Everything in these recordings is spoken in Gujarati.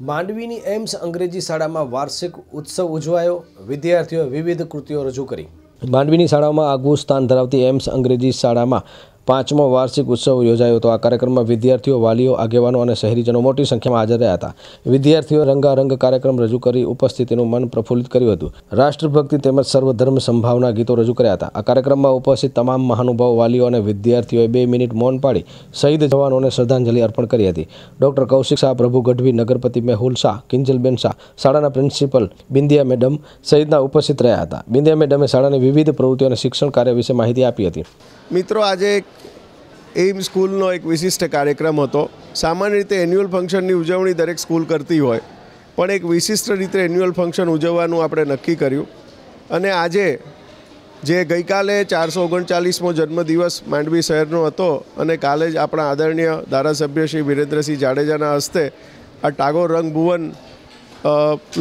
માંડવીની એમ્સ અંગ્રેજી શાળામાં વાર્ષિક ઉત્સવ ઉજવાયો. વિદ્યાર્થીઓએ વિવિધ કૃતિઓ રજૂ કરી. માંડવીની શાળામાં આગવું સ્થાન ધરાવતી એમ્સ અંગ્રેજી શાળામાં પાંચમો વાર્ષિક ઉત્સવ યોજાયો હતો. આ કાર્યક્રમમાં વિદ્યાર્થીઓ, વાલીઓ, આગેવાનો અને શહેરીજનો મોટી સંખ્યામાં હાજર રહ્યા હતા. વિદ્યાર્થીઓ રંગારંગ કાર્યક્રમ રજૂ કરી ઉપસ્થિતિનું મન પ્રફુલ્લિત કર્યું હતું. રાષ્ટ્રભક્તિ તેમજ સર્વધર્મ સંભાવના ગીતો રજૂ કર્યા હતા. આ કાર્યક્રમમાં ઉપસ્થિત તમામ મહાનુભાવ, વાલીઓ અને વિદ્યાર્થીઓએ બે મિનિટ મૌન પાડી શહીદ જવાનોને શ્રદ્ધાંજલિ અર્પણ કરી હતી. ડોક્ટર કૌશિક શાહ, પ્રભુ ગઢવી, નગરપતિ મેહુલ શાહ, કિંજલબેન શાહ, શાળાના પ્રિન્સિપલ બિંદિયા મેડમ સહિતના ઉપસ્થિત રહ્યા હતા. બિંદિયા મેડમે શાળાની વિવિધ પ્રવૃત્તિઓ અને શિક્ષણ કાર્ય વિશે માહિતી આપી હતી. મિત્રો, આજે એઇમ સ્કૂલનો એક વિશિષ્ટ કાર્યક્રમ હતો. સામાન્ય રીતે એન્યુઅલ ફંક્શનની ઉજવણી દરેક સ્કૂલ કરતી હોય, પણ એક વિશિષ્ટ રીતે એન્યુઅલ ફંક્શન ઉજવવાનું આપણે નક્કી કર્યું. અને આજે જે ગઈકાલે ચારસો ઓગણચાલીસમો જન્મદિવસ માંડવી શહેરનો હતો અને કાલે જ આપણા આદરણીય ધારાસભ્ય શ્રી વિરેન્દ્રસિંહ જાડેજાના હસ્તે આ ટાગોર રંગભુવન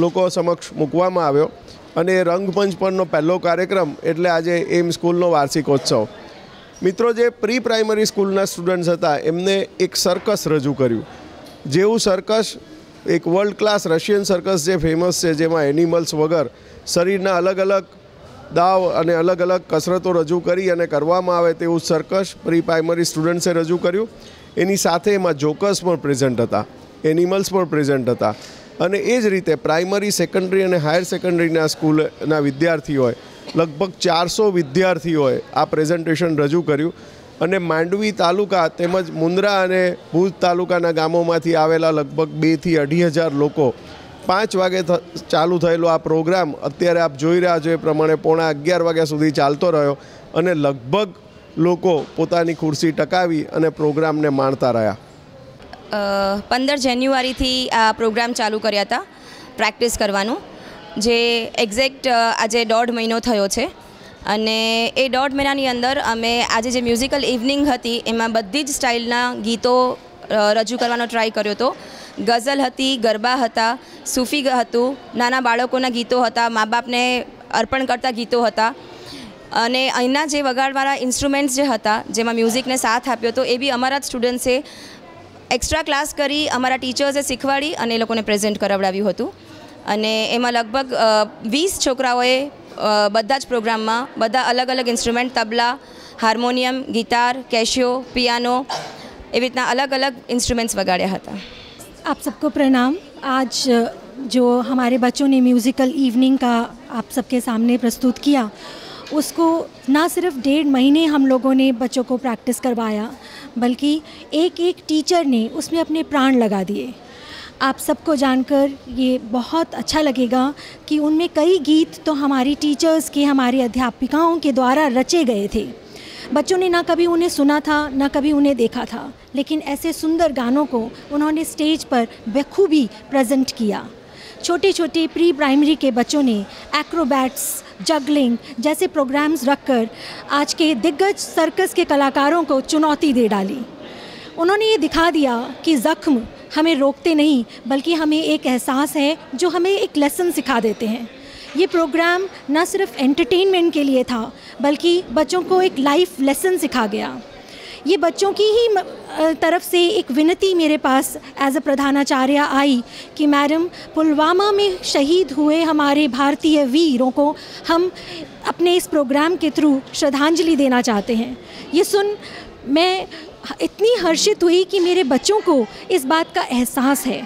લોકો સમક્ષ મૂકવામાં આવ્યો. અને એ રંગમંચ પરનો પહેલો કાર્યક્રમ એટલે આજે એમ સ્કૂલનો વાર્ષિકોત્સવ. મિત્રો, જે પ્રી પ્રાઇમરી સ્કૂલના સ્ટુડન્ટ્સ હતા, એમને એક સર્કસ રજૂ કર્યું. જેવું સર્કસ, એક વર્લ્ડ ક્લાસ રશિયન સર્કસ જે ફેમસ છે, જેમાં એનિમલ્સ વગર શરીરના અલગ અલગ દાવ અને અલગ અલગ કસરતો રજૂ કરી અને કરવામાં આવે તેવું સર્કસ પ્રી પ્રાઇમરી સ્ટુડન્ટ્સે રજૂ કર્યું. એની સાથે એમાં જોકર્સ પણ પ્રેઝન્ટ હતા એનિમલ્સ પણ પ્રેઝન્ટ હતા. અને એ જ રીતે પ્રાઇમરી સેકન્ડરી અને હાયર સેકન્ડરીના સ્કૂલના વિદ્યાર્થીઓએ લગભગ ચારસો વિદ્યાર્થીઓએ આ પ્રેઝન્ટેશન રજૂ કર્યું. અને માંડવી તાલુકા તેમજ મુન્દ્રા અને ભુજ તાલુકાના ગામોમાંથી આવેલા લગભગ બેથી અઢી હજાર લોકો પાંચ વાગે ચાલુ થયેલો આ પ્રોગ્રામ અત્યારે આપ જોઈ રહ્યા છો એ પ્રમાણે પોણા અગિયાર વાગ્યા સુધી ચાલતો રહ્યો અને લગભગ લોકો પોતાની ખુરશી ટકાવી અને પ્રોગ્રામને માણતા રહ્યા. પંદર જાન્યુઆરીથી આ પ્રોગ્રામ ચાલુ કર્યા હતા, પ્રેક્ટિસ કરવાનું. જે એક્ઝેક્ટ આજે દોઢ મહિનો થયો છે. અને એ દોઢ મહિનાની અંદર અમે આજે જે મ્યુઝિકલ ઇવનિંગ હતી, એમાં બધી જ સ્ટાઇલના ગીતો રજૂ કરવાનો ટ્રાય કર્યો હતો. ગઝલ હતી, ગરબા હતા, સૂફી હતું, નાના બાળકોના ગીતો હતા, મા બાપને અર્પણ કરતા ગીતો હતા. અને અહીંના જે વગાડવાળા ઇન્સ્ટ્રુમેન્ટ્સ જે હતા, જેમાં મ્યુઝિકને સાથ આપ્યો હતો, એ બી અમારા જ સ્ટુડન્ટ્સે એક્સ્ટ્રા ક્લાસ કરી, અમારા ટીચર્સે શીખવાડી અને એ લોકોને પ્રેઝન્ટ કરાવડાવ્યું હતું. અને એમાં લગભગ અ, વીસ છોકરાઓએ અ, બધા જ પ્રોગ્રામમાં બધા અલગ અલગ instrument tabla harmonium guitar Casio piano એવી રીતના અલગ અલગ ઇન્સ્ટ્રુમેન્ટ્સ વગાડ્યા હતા आप सबको प्रणाम आज जो हमारे बच्चों ने म्यूज़िकल इवनिंग का आप सबके सामने प्रस्तुत किया उसको ना सिर्फ डेढ़ महीने हम लोगों ने बच्चों को प्रैक्टिस करवाया बल्कि एक एक टीचर ने उसमें अपने प्राण लगा दिए आप सबको जानकर ये बहुत अच्छा लगेगा कि उनमें कई गीत तो हमारी टीचर्स के, हमारी अध्यापिकाओं के द्वारा रचे गए थे। बच्चों ने ना कभी उन्हें सुना था, ना कभी उन्हें देखा था, लेकिन ऐसे सुंदर गानों को उन्होंने स्टेज पर बखूबी प्रेजेंट किया। छोटे छोटे प्री प्राइमरी के बच्चों ने एक्रोबैट्स जगलिंग जैसे प्रोग्राम्स रखकर आज के दिग्गज सर्कस के कलाकारों को चुनौती दे डाली। उन्होंने ये दिखा दिया कि ज़ख्म हमें रोकते नहीं, बल्कि हमें एक एहसास है जो हमें एक लेसन सिखा देते हैं। ये प्रोग्राम न सिर्फ़ एंटरटेनमेंट के लिए था, बल्कि बच्चों को एक लाइफ लेसन सिखा गया। ये बच्चों की ही तरफ़ से एक विनती मेरे पास एज अ प्रधानाचार्य आई कि मैडम, पुलवामा में शहीद हुए हमारे भारतीय वीरों को हम अपने इस प्रोग्राम के थ्रू श्रद्धांजलि देना चाहते हैं। ये सुन मैं इतनी हर्षित हुई कि मेरे बच्चों को इस बात का एहसास है।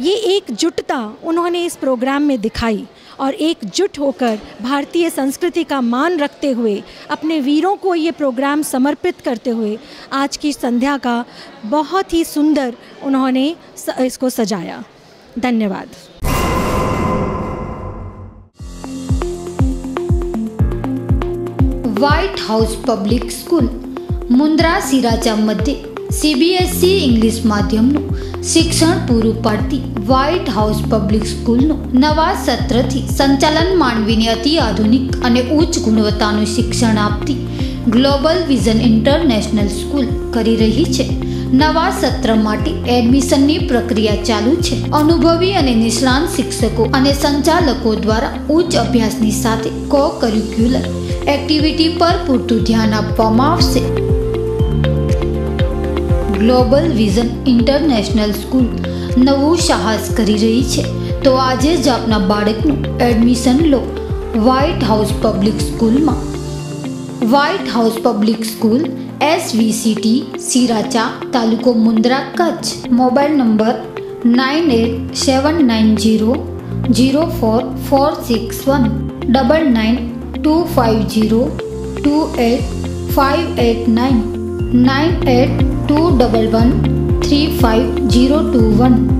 ये एकजुटता उन्होंने इस प्रोग्राम में दिखाई और एकजुट होकर भारतीय संस्कृति का मान रखते हुए, अपने वीरों को ये प्रोग्राम समर्पित करते हुए, आज की संध्या का बहुत ही सुंदर उन्होंने इसको सजाया। धन्यवाद। White House Public School Mundra Siracha મધ્યે સીબીએસસી ઇંગ્લિશ માધ્યમનું શિક્ષણ પૂરું પાડતી વ્હાઇટ હાઉસ પબ્લિક સ્કૂલનું નવા સત્રથી સંચાલન માનવીને અતિ આધુનિક અને ઉચ્ચ ગુણવત્તાનું શિક્ષણ આપતી ગ્લોબલ વિઝન ઇન્ટરનેશનલ સ્કૂલ કરી રહી છે. નવા સત્ર માટે એડમિશનની પ્રક્રિયા ચાલુ છે. અનુભવી અને નિષ્ણાંત શિક્ષકો અને સંચાલકો દ્વારા ઉચ્ચ અભ્યાસની સાથે કો કરિક્યુલર એક્ટિવિટી પર પૂરતું ધ્યાન આપવામાં આવશે. ગ્લોબલ વિઝન ઇન્ટરનેશનલ સ્કૂલ નવું સાહસ કરી રહી છે. તો આજે જ આપના બાળકનું એડમિશન લો વ્હાઇટ હાઉસ પબ્લિક સ્કૂલમાં. White House Public School, SVCT, Siracha taluka Mundra Kutch. Mobile number nine eight seven nine zero zero four four six one. Double nine two five zero two eight five eight nine. Nine eight Two double one three five zero two one.